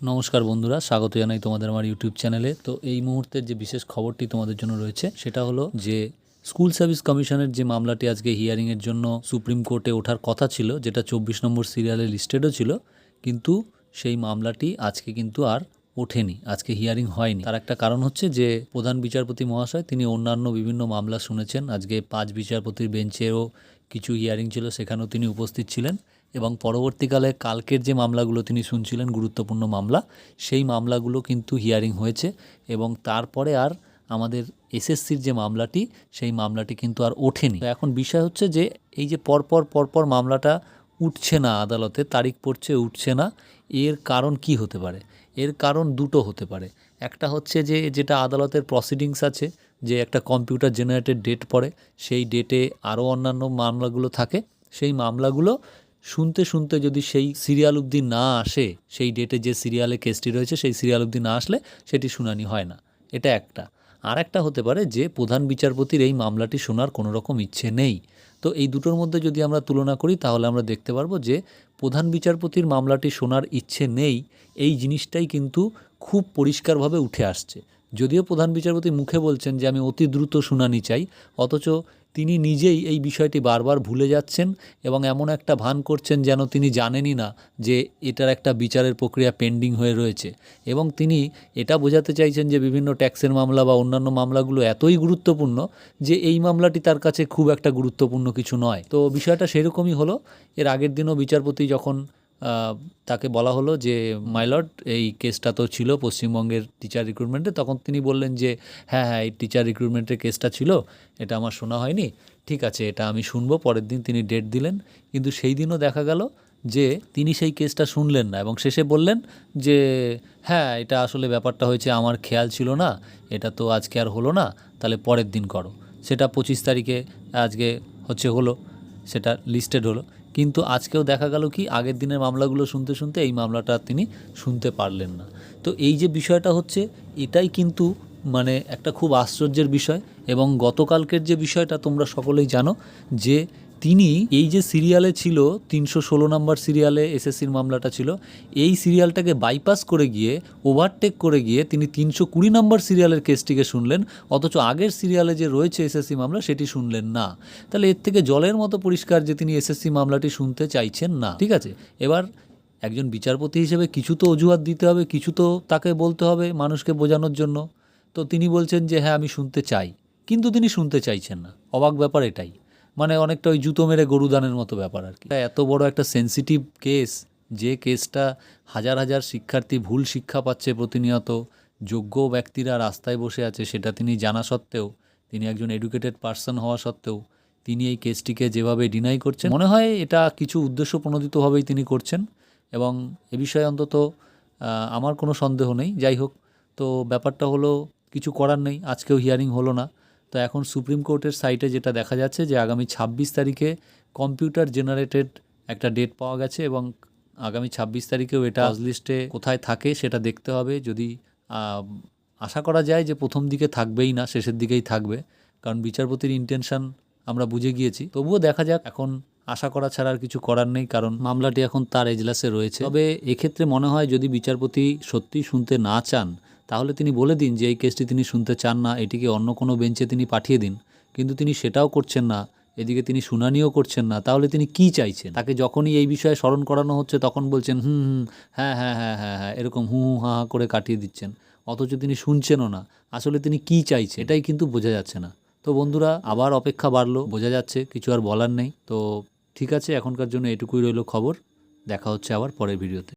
নমস্কার বন্ধুরা, স্বাগত জানাই তোমাদের আমার ইউটিউব চ্যানেলে তো এই মুহূর্তের যে বিশেষ খবরটি তোমাদের জন্য রয়েছে, সেটা হলো যে স্কুল সার্ভিস কমিশনের যে মামলাটি আজকে হিয়ারিংয়ের জন্য সুপ্রিম কোর্টে ওঠার কথা ছিল, যেটা চব্বিশ নম্বর সিরিয়ালে লিস্টেডও ছিল, কিন্তু সেই মামলাটি আজকে কিন্তু আর ওঠেনি, আজকে হিয়ারিং হয়নি। তার একটা কারণ হচ্ছে যে প্রধান বিচারপতি মহাশয়, তিনি অন্যান্য বিভিন্ন মামলা শুনেছেন। আজকে পাঁচ বিচারপতির বেঞ্চেও কিছু হিয়ারিং ছিল, সেখানেও তিনি উপস্থিত ছিলেন। এবং পরবর্তীকালে কালকের যে মামলাগুলো তিনি শুনছিলেন, গুরুত্বপূর্ণ মামলা, সেই মামলাগুলো কিন্তু হিয়ারিং হয়েছে এবং তারপরে আর আমাদের এসএসসির যে মামলাটি, সেই মামলাটি কিন্তু আর ওঠেনি। এখন বিষয় হচ্ছে যে, এই যে পরপর পরপর মামলাটা উঠছে না আদালতে, তারিখ পড়ছে, উঠছে না, এর কারণ কি হতে পারে? এর কারণ দুটো হতে পারে। একটা হচ্ছে যে, যেটা আদালতের প্রসিডিংস আছে, যে একটা কম্পিউটার জেনারেটেড ডেট পড়ে, সেই ডেটে আরও অন্যান্য মামলাগুলো থাকে, সেই মামলাগুলো শুনতে শুনতে যদি সেই সিরিয়াল অবধি না আসে, সেই ডেটে যে সিরিয়ালে কেসটি রয়েছে, সেই সিরিয়াল অবধি না আসলে সেটি শুনানি হয় না। এটা একটা। আর একটা হতে পারে যে প্রধান বিচারপতির এই মামলাটি শোনার কোনো রকম ইচ্ছে নেই। তো এই দুটোর মধ্যে যদি আমরা তুলনা করি, তাহলে আমরা দেখতে পারব যে প্রধান বিচারপতির মামলাটি শোনার ইচ্ছে নেই, এই জিনিসটাই কিন্তু খুব পরিষ্কারভাবে উঠে আসছে। যদিও প্রধান বিচারপতি মুখে বলছেন যে আমি অতি দ্রুত শুনানি চাই, অথচ তিনি নিজেই এই বিষয়টি বারবার ভুলে যাচ্ছেন এবং এমন একটা ভান করছেন যেন তিনি জানেনই না যে এটার একটা বিচারের প্রক্রিয়া পেন্ডিং হয়ে রয়েছে। এবং তিনি এটা বোঝাতে চাইছেন যে বিভিন্ন ট্যাক্সের মামলা বা অন্যান্য মামলাগুলো এতই গুরুত্বপূর্ণ যে এই মামলাটি তার কাছে খুব একটা গুরুত্বপূর্ণ কিছু নয়। তো বিষয়টা সেরকমই হলো। এর আগের দিনও বিচারপতি যখন তাকে বলা হলো যে মাইলট এই কেসটা তো ছিল পশ্চিমবঙ্গের টিচার রিক্রুটমেন্টে তখন তিনি বললেন যে হ্যাঁ হ্যাঁ এই টিচার রিক্রুটমেন্টের কেসটা ছিল, এটা আমার শোনা হয়নি। ঠিক আছে, এটা আমি শুনব। পরের দিন তিনি ডেট দিলেন। কিন্তু সেই দিনও দেখা গেল যে, তিনি সেই কেসটা শুনলেন না এবং শেষে বললেন যে হ্যাঁ এটা আসলে ব্যাপারটা হয়েছে, আমার খেয়াল ছিল না, এটা তো আজকে আর হলো না, তাহলে পরের দিন করো। সেটা পঁচিশ তারিখে আজকে হচ্ছে হলো, সেটা লিস্টেড হলো। কিন্তু আজকেও দেখা গেল কি, আগের দিনের মামলাগুলো শুনতে শুনতে এই মামলাটা তিনি শুনতে পারলেন না। তো এই যে বিষয়টা হচ্ছে, এটাই কিন্তু মানে একটা খুব আশ্চর্যের বিষয় এবং গতকালকের যে বিষয়টা তোমরা সকলেই জানো যে তিনি এই যে সিরিয়ালে ছিল, তিনশো ষোলো নম্বর সিরিয়ালে এসএসসির মামলাটা ছিল, এই সিরিয়ালটাকে বাইপাস করে গিয়ে ওভারটেক করে গিয়ে তিনি তিনশো কুড়ি নম্বর সিরিয়ালের কেসটিকে শুনলেন, অথচ আগের সিরিয়ালে যে রয়েছে এসএসসি মামলা সেটি শুনলেন না। তাহলে এর থেকে জলের মতো পরিষ্কার যে তিনি এসএসসি মামলাটি শুনতে চাইছেন না, ঠিক আছে? এবার একজন বিচারপতি হিসেবে কিছু তো অজুহাত দিতে হবে, কিছু তো তাকে বলতে হবে মানুষকে বোঝানোর জন্য। তো তিনি বলছেন যে হ্যাঁ আমি শুনতে চাই। কিন্তু তিনি শুনতে চাইছেন না। অবাক ব্যাপার এটাই। মানে অনেকটা ওই জুতো মেরে গরু দানের মতো ব্যাপার আর কি। এত বড় একটা সেন্সিটিভ কেস যে কেসটা হাজার হাজার শিক্ষার্থী ভুল শিক্ষা পাচ্ছে প্রতিনিয়ত, যোগ্য ব্যক্তিরা রাস্তায় বসে আছে, সেটা তিনি জানা সত্ত্বেও, তিনি একজন এডুকেটেড পার্সন হওয়া সত্ত্বেও, তিনি এই কেসটিকে যেভাবে ডিনাই করছেন, মনে হয় এটা কিছু উদ্দেশ্য প্রণোদিতভাবেই তিনি করছেন এবং এ বিষয়ে অন্তত আমার কোনো সন্দেহ নেই। যাই হোক, তো ব্যাপারটা হলো, কিছু করার নেই, আজকেও হিয়ারিং হলো না। তো এখন সুপ্রিম কোর্টের সাইটে যেটা দেখা যাচ্ছে যে আগামী ছাব্বিশ তারিখে কম্পিউটার জেনারেটেড একটা ডেট পাওয়া গেছে এবং আগামী ছাব্বিশ তারিখেও এটা লিস্টে কোথায় থাকে সেটা দেখতে হবে। যদি আশা করা যায় যে প্রথম দিকে থাকবেই না শেষের দিকেই থাকবে কারণ বিচারপতির ইন্টেনশন আমরা বুঝে গিয়েছি। তবুও দেখা যাক এখন আশা করা ছাড়া আর কিছু করার নেই কারণ মামলাটি এখন তার এজলাসে রয়েছে। তবে এক্ষেত্রে মনে হয় যদি বিচারপতি সত্যি শুনতে না চান তাহলে তিনি বলে দিন যে এই কেসটি তিনি শুনতে চান না, এটিকে অন্য কোনো বেঞ্চে তিনি পাঠিয়ে দিন। কিন্তু তিনি সেটাও করছেন না, এদিকে তিনি শুনানিও করছেন না, তাহলে তিনি কি চাইছেন? তাকে যখনই এই বিষয়ে স্মরণ করানো হচ্ছে তখন বলছেন, হুম হুম হ্যাঁ হ্যাঁ হ্যাঁ হ্যাঁ হ্যাঁ এরকম হু হু, হা হা করে কাটিয়ে দিচ্ছেন। অথচ তিনি শুনছেনও না। আসলে তিনি কি চাইছেন? এটাই কিন্তু বোঝা যাচ্ছে না। তো বন্ধুরা, আবার অপেক্ষা বাড়লো, বোঝা যাচ্ছে, কিছু আর বলার নেই। তো ঠিক আছে, এখনকার জন্য এটুকুই রইল খবর। দেখা হচ্ছে আবার পরের ভিডিওতে।